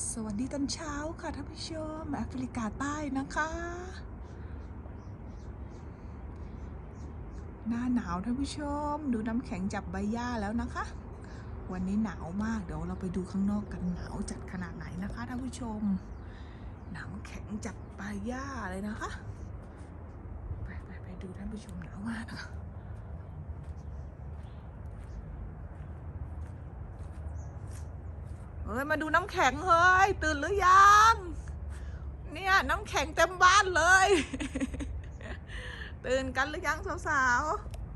สวัสดีตอนเช้าค่ะท่านผู้ชมแอฟริกาใต้นะคะ หน้าหนาวท่านผู้ชม ดูน้ำแข็งจับใบหญ้าแล้วนะคะ วันนี้หนาวมากเดี๋ยวเราไปดูข้างนอกกันหนาวจัดขนาดไหนนะคะท่านผู้ชมนาวแข็งจับใบหญ้าเลยนะคะ ไปไปไปดูท่านผู้ชมหนาวมากนะคะ เฮ้ยมาดูน้ำแข็งเฮ้ยตื่นหรือยัง เนี่ยน้ำแข็งเต็มบ้านเลย ตื่นกันหรือยังสาว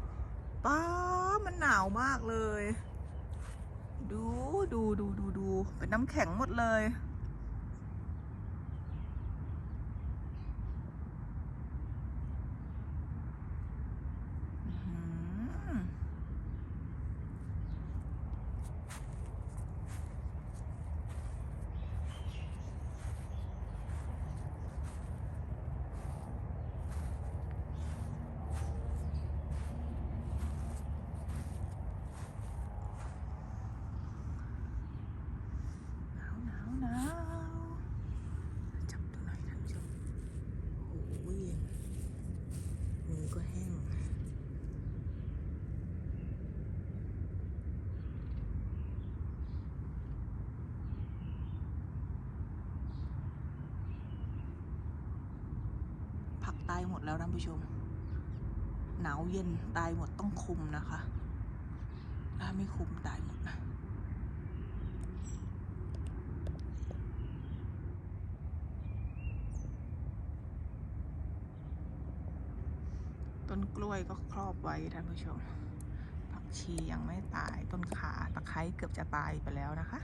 ๆป้ามันหนาวมากเลย ดูดูดูดูดูเป็นน้ำแข็งหมดเลย อื้อหือ หนาวหนาวหนาวจับดูหน่อยท่านผู้ชมโอ้ยมือก็แห้ง ผักตายหมดแล้วท่านผู้ชม หนาวเย็นตายหมดต้องคุมนะคะ ถ้าไม่คุมตายหมดนะต้นกล้วยก็ครอบไว้ท่านผู้ชมผักชียังไม่ตายต้นขาตะไคร้เกือบจะตายไปแล้วนะคะ